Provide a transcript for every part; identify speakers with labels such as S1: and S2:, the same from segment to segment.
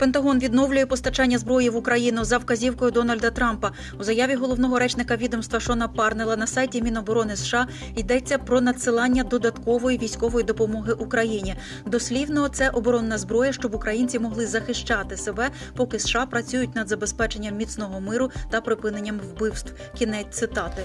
S1: Пентагон відновлює постачання зброї в Україну за вказівкою Дональда Трампа. У заяві головного речника відомства Шона Парнела на сайті Міноборони США йдеться про надсилання додаткової військової допомоги Україні. Дослівно, це оборонна зброя, щоб українці могли захищати себе, поки США працюють над забезпеченням міцного миру та припиненням вбивств. Кінець цитати.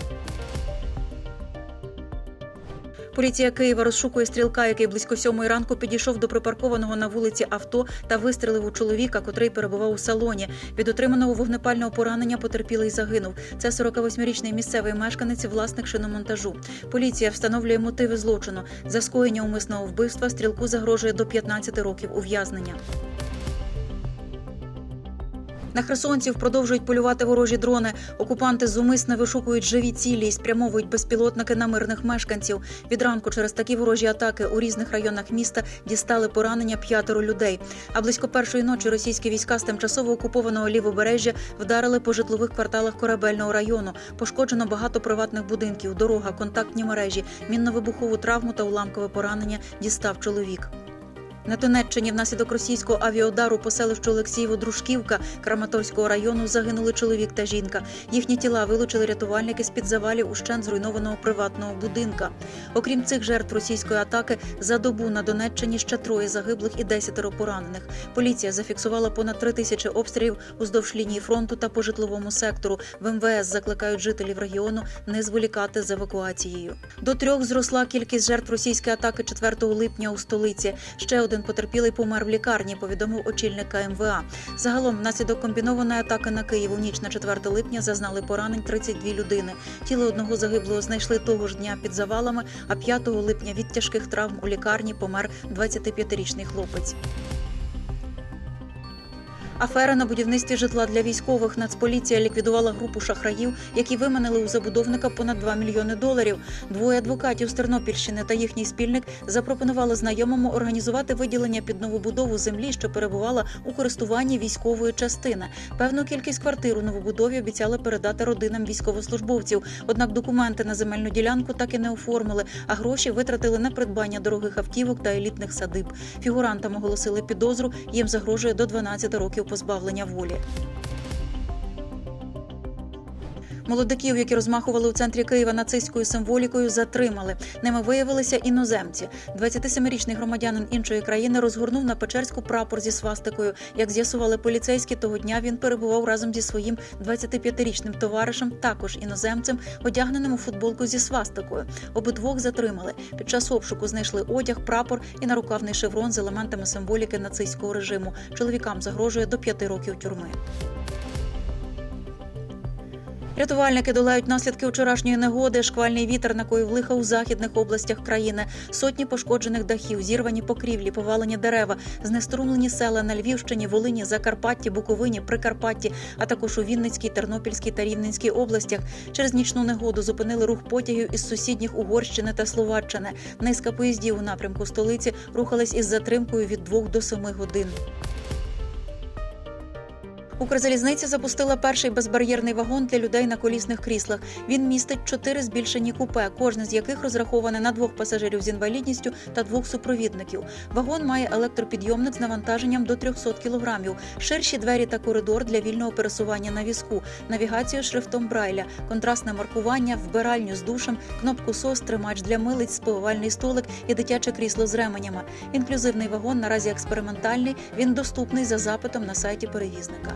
S1: Поліція Києва розшукує стрілка, який близько сьомої ранку підійшов до припаркованого на вулиці авто та вистрелив у чоловіка, котрий перебував у салоні. Від отриманого вогнепального поранення потерпілий загинув. Це 48-річний місцевий мешканець, власник шиномонтажу. Поліція встановлює мотиви злочину. За скоєння умисного вбивства стрілку загрожує до 15 років ув'язнення. На херсонців продовжують полювати ворожі дрони. Окупанти зумисне вишукують живі цілі і спрямовують безпілотники на мирних мешканців. Від ранку через такі ворожі атаки у різних районах міста дістали поранення п'ятеро людей. А близько першої ночі російські війська з тимчасово окупованого лівобережжя вдарили по житлових кварталах корабельного району. Пошкоджено багато приватних будинків, дорога, контактні мережі, мінно-вибухову травму та уламкове поранення дістав чоловік. На Донеччині внаслідок російського авіаудару по селищу Олексієво-Дружківка Краматорського району загинули чоловік та жінка. Їхні тіла вилучили рятувальники з під завалів ущен зруйнованого приватного будинка. Окрім цих жертв російської атаки, за добу на Донеччині ще троє загиблих і десятеро поранених. Поліція зафіксувала понад три тисячі обстрілів уздовж лінії фронту та по житловому сектору. В МВС закликають жителів регіону не зволікати з евакуацією. До трьох зросла кількість жертв російської атаки 4 липня у столиці. Ще один потерпілий помер в лікарні, повідомив очільник КМВА. Загалом, внаслідок комбінованої атаки на Київ у ніч на 4 липня зазнали поранень 32 людини. Тіло одного загиблого знайшли того ж дня під завалами, а 5 липня від тяжких травм у лікарні помер 25-річний хлопець. Афера на будівництві житла для військових. Нацполіція ліквідувала групу шахраїв, які виманили у забудовника понад 2 мільйони доларів. Двоє адвокатів з Тернопільщини та їхній спільник запропонували знайомому організувати виділення під новобудову землі, що перебувала у користуванні військової частини. Певну кількість квартир у новобудові обіцяли передати родинам військовослужбовців. Однак документи на земельну ділянку так і не оформили, а гроші витратили на придбання дорогих автівок та елітних садиб. Фігурантам оголосили підозру. Їм загрожує до 12 років позбавлення волі. Молодиків, які розмахували у центрі Києва нацистською символікою, затримали. Ними виявилися іноземці. 27-річний громадянин іншої країни розгорнув на Печерську прапор зі свастикою. Як з'ясували поліцейські, того дня він перебував разом зі своїм 25-річним товаришем, також іноземцем, одягненим у футболку зі свастикою. Обидвох затримали. Під час обшуку знайшли одяг, прапор і нарукавний шеврон з елементами символіки нацистського режиму. Чоловікам загрожує до п'яти років тюрми. Рятувальники долають наслідки вчорашньої негоди. Шквальний вітер накоїв лиха у західних областях країни. Сотні пошкоджених дахів, зірвані покрівлі, повалені дерева, знеструмлені села на Львівщині, Волині, Закарпатті, Буковині, Прикарпатті, а також у Вінницькій, Тернопільській та Рівненській областях. Через нічну негоду зупинили рух потягів із сусідніх Угорщини та Словаччини. Низка поїздів у напрямку столиці рухались із затримкою від 2 до 7 годин. Укрзалізниця запустила перший безбар'єрний вагон для людей на колісних кріслах. Він містить чотири збільшені купе, кожне з яких розраховане на двох пасажирів з інвалідністю та двох супровідників. Вагон має електропідйомник з навантаженням до 300 кілограмів, ширші двері та коридор для вільного пересування на візку, навігацію шрифтом Брайля, контрастне маркування, вбиральню з душем, кнопку СОС, тримач для милиць, спивальний столик і дитяче крісло з ременями. Інклюзивний вагон наразі експериментальний. Він доступний за запитом на сайті перевізника.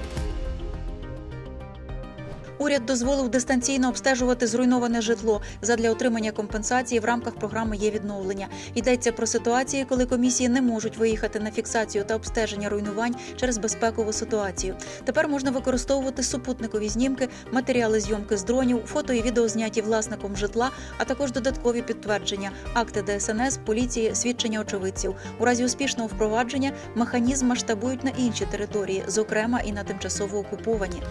S1: Уряд дозволив дистанційно обстежувати зруйноване житло задля отримання компенсації в рамках програми є відновлення. Йдеться про ситуації, коли комісії не можуть виїхати на фіксацію та обстеження руйнувань через безпекову ситуацію. Тепер можна використовувати супутникові знімки, матеріали зйомки з дронів, фото і відео зняті власником житла, а також додаткові підтвердження, акти ДСНС, поліції, свідчення очевидців. У разі успішного впровадження механізм масштабують на інші території, зокрема і на тимчасово окуповані.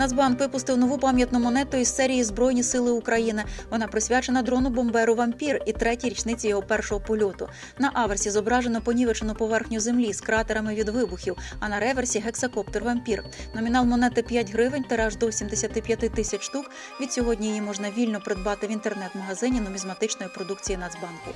S1: Нацбанк випустив нову пам'ятну монету із серії Збройні сили України. Вона присвячена дрону бомберу Вампір і третій річниці його першого польоту. На аверсі зображено понівечену поверхню землі з кратерами від вибухів, а на реверсі гексакоптер Вампір. Номінал монети 5 гривень, тираж до 75 тисяч штук. Від сьогодні її можна вільно придбати в інтернет-магазині нумізматичної продукції Нацбанку.